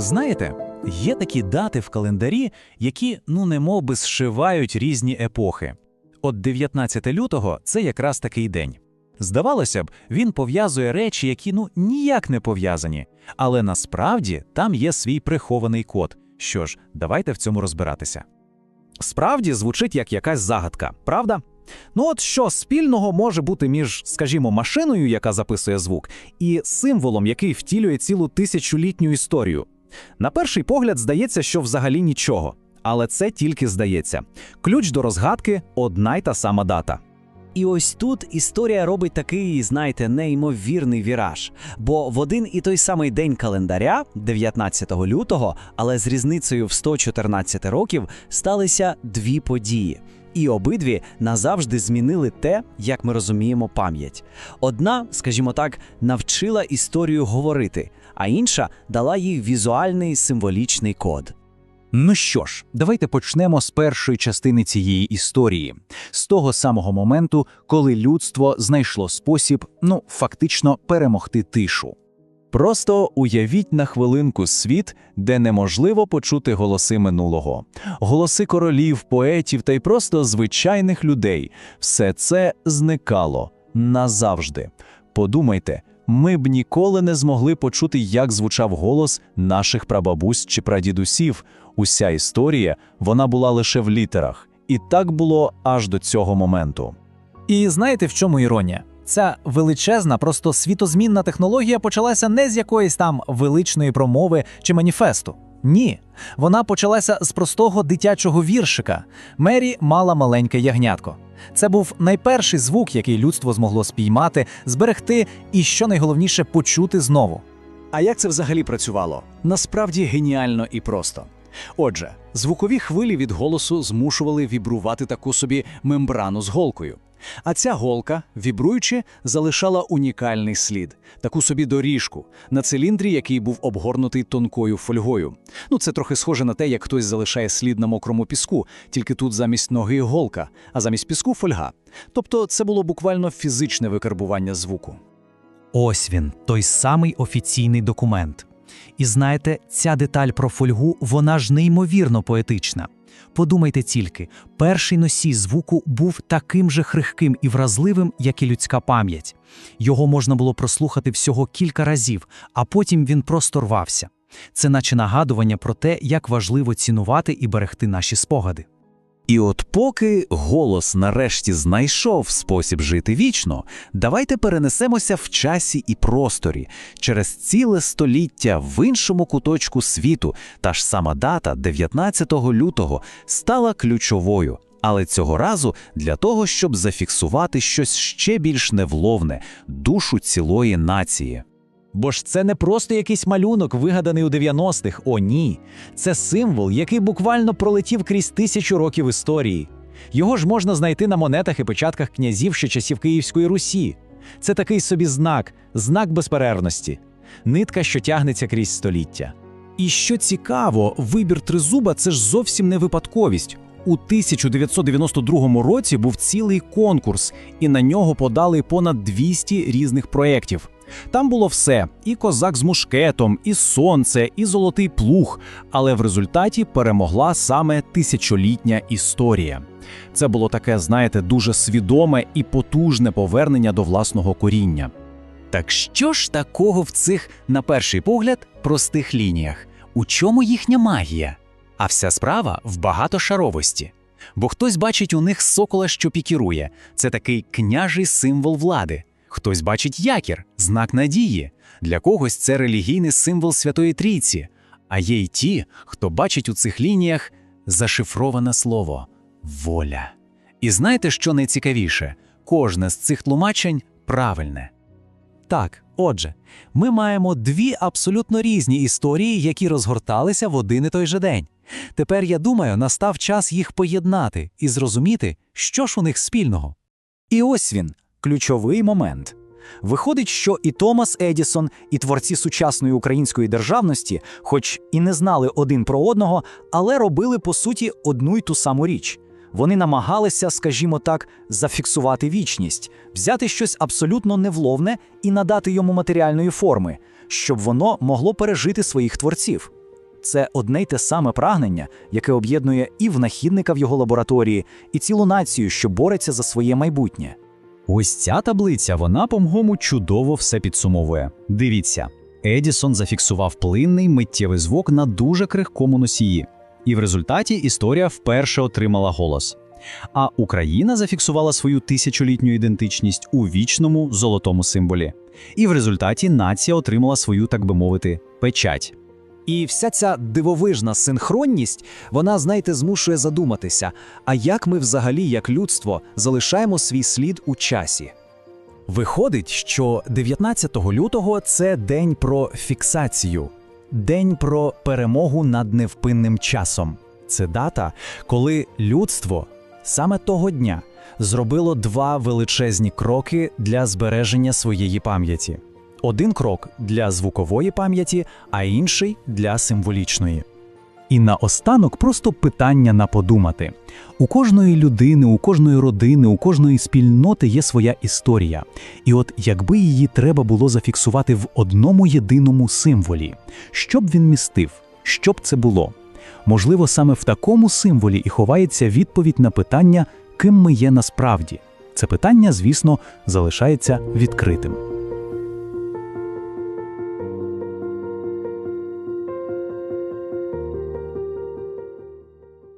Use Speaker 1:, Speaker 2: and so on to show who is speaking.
Speaker 1: Знаєте, є такі дати в календарі, які ну немов би зшивають різні епохи. От 19 лютого це якраз такий день. Здавалося б, він пов'язує речі, які ну ніяк не пов'язані, але насправді там є свій прихований код. Що ж, давайте в цьому розбиратися.
Speaker 2: Справді звучить як якась загадка, правда? Ну от що спільного може бути між, скажімо, машиною, яка записує звук, і символом, який втілює цілу тисячолітню історію. На перший погляд здається, що взагалі нічого, але це тільки здається. Ключ до розгадки одна й та сама дата.
Speaker 3: І ось тут історія робить такий, знаєте, неймовірний віраж. Бо в один і той самий день календаря, 19 лютого, але з різницею в 114 років, сталися дві події. І обидві назавжди змінили те, як ми розуміємо пам'ять. Одна, скажімо так, навчила історію говорити, а інша дала їй візуальний символічний код.
Speaker 1: Ну що ж, давайте почнемо з першої частини цієї історії, з того самого моменту, коли людство знайшло спосіб, ну фактично, перемогти тишу. Просто уявіть на хвилинку світ, де неможливо почути голоси минулого, голоси королів, поетів та й просто звичайних людей. Все це зникало назавжди. Подумайте, ми б ніколи не змогли почути, як звучав голос наших прабабусь чи прадідусів. Уся історія вона була лише в літерах, і так було аж до цього моменту.
Speaker 2: І знаєте, в чому іронія? Ця величезна, просто світозмінна технологія почалася не з якоїсь там величної промови чи маніфесту. Ні, вона почалася з простого дитячого віршика. Мері мала маленьке ягнятко. Це був найперший звук, який людство змогло спіймати, зберегти і, що найголовніше, почути знову.
Speaker 4: А як це взагалі працювало? Насправді геніально і просто. Отже, звукові хвилі від голосу змушували вібрувати таку собі мембрану з голкою. А ця голка, вібруючи, залишала унікальний слід, таку собі доріжку на циліндрі, який був обгорнутий тонкою фольгою. Ну, це трохи схоже на те, як хтось залишає слід на мокрому піску, тільки тут замість ноги голка, а замість піску фольга. Тобто це було буквально фізичне викарбування звуку.
Speaker 5: Ось він, той самий офіційний документ. І знаєте, ця деталь про фольгу, вона ж неймовірно поетична. Подумайте тільки, перший носій звуку був таким же хрихким і вразливим, як і людська пам'ять. Його можна було прослухати всього кілька разів, а потім він просто рвався. Це наче нагадування про те, як важливо цінувати і берегти наші спогади.
Speaker 1: І от поки голос нарешті знайшов спосіб жити вічно, давайте перенесемося в часі і просторі через ціле століття в іншому куточку світу. Та ж сама дата 19 лютого стала ключовою. Але цього разу для того, щоб зафіксувати щось ще більш невловне душу цілої нації.
Speaker 2: Бо ж це не просто якийсь малюнок, вигаданий у 90-х. О, ні. Це символ, який буквально пролетів крізь тисячу років історії. Його ж можна знайти на монетах і печатках князів ще часів Київської Русі. Це такий собі знак, знак безперервності, нитка, що тягнеться крізь століття. І що цікаво, вибір тризуба це ж зовсім не випадковість. У 1992 році був цілий конкурс, і на нього подали понад 200 різних проєктів. Там було все: і козак з мушкетом, і сонце, і золотий плуг. Але в результаті перемогла саме тисячолітня історія. Це було таке, знаєте, дуже свідоме і потужне повернення до власного коріння.
Speaker 1: Так що ж такого в цих, на перший погляд, простих лініях? У чому їхня магія? А вся справа в багатошаровості. Бо хтось бачить у них сокола, що пікірує, це такий княжий символ влади. Хтось бачить якір, знак надії. Для когось це релігійний символ Святої Трійці. А є й ті, хто бачить у цих лініях зашифроване слово воля. І знаєте, що найцікавіше? Кожне з цих тлумачень правильне.
Speaker 2: Так, отже, ми маємо дві абсолютно різні історії, які розгорталися в один і той же день. Тепер я думаю, настав час їх поєднати і зрозуміти, що ж у них спільного. І ось він, ключовий момент. Виходить, що і Томас Едісон, і творці сучасної української державності, хоч і не знали один про одного, але робили по суті одну й ту саму річ. Вони намагалися, скажімо так, зафіксувати вічність, взяти щось абсолютно невловне і надати йому матеріальної форми, щоб воно могло пережити своїх творців.
Speaker 1: Це одне й те саме прагнення, яке об'єднує і винахідника в його лабораторії, і цілу націю, що бореться за своє майбутнє.
Speaker 2: Ось ця таблиця, вона по-мгому чудово все підсумовує. Дивіться, Едісон зафіксував плинний миттєвий звук на дуже крихкому носії, і в результаті історія вперше отримала голос. А Україна зафіксувала свою тисячолітню ідентичність у вічному золотому символі. І в результаті нація отримала свою, так би мовити, печать.
Speaker 3: І вся ця дивовижна синхронність, вона, знаєте, змушує задуматися, а як ми взагалі, як людство, залишаємо свій слід у часі? Виходить, що 19 лютого це день про фіксацію, день про перемогу над невпинним часом. Це дата, коли людство саме того дня зробило два величезні кроки для збереження своєї пам'яті. Один крок для звукової пам'яті, а інший для символічної.
Speaker 1: І наостанок просто питання на подумати. У кожної людини, у кожної родини, у кожної спільноти є своя історія. І от якби її треба було зафіксувати в одному єдиному символі, що б він містив, що б це було? Можливо, саме в такому символі і ховається відповідь на питання, ким ми є насправді. Це питання, звісно, залишається відкритим.